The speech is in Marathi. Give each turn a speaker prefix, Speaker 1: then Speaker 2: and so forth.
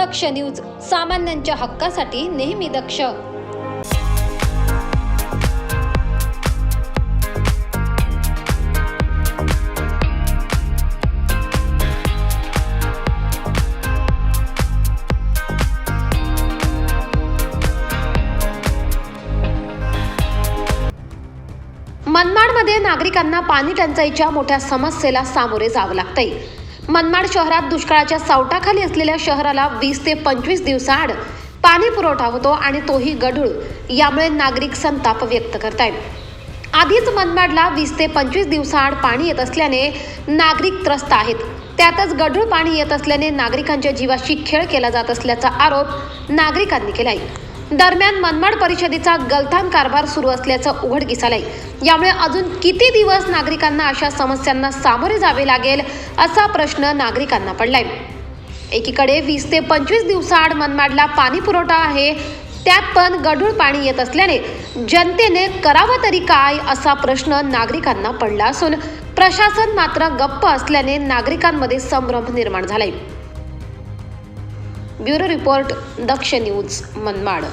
Speaker 1: दक्ष न्यूज सामान्यांच्या हक्कासाठी नेहमी दक्ष. मनमाडमध्ये नागरिकांना पाणी टंचाईच्या मोठ्या समस्येला सामोरे जावं लागतंय. मनमाड शहरात दुष्काळाच्या सावटाखाली असलेल्या शहराला वीस ते पंचवीस दिवसाआड पाणी पुरवठा होतो आणि तोही गढूळ यामुळे नागरिक संताप व्यक्त करतायत. आधीच मनमाडला वीस ते पंचवीस दिवसाआड पाणी येत असल्याने नागरिक त्रस्त आहेत. त्यातच गढूळ पाणी येत असल्याने नागरिकांच्या जीवाशी खेळ केला जात असल्याचा आरोप नागरिकांनी केलाय. दरम्यान मनमाड परिषदेचा गलथान कारभार सुरू असल्याचं उघडकीस आलंय यामुळे अजून किती दिवस नागरिकांना अशा समस्यांना सामोरे जावे लागेल असा प्रश्न नागरिकांना पडलाय. एकीकडे वीस ते पंचवीस दिवसाआड मनमाडला पाणी पुरवठा आहे त्यात पण गढूळ पाणी येत असल्याने जनतेने करावं तरी काय असा प्रश्न नागरिकांना पडला असून प्रशासन मात्र गप्प असल्याने नागरिकांमध्ये संभ्रम निर्माण झालाय. Bureau report Daksh news Manmad.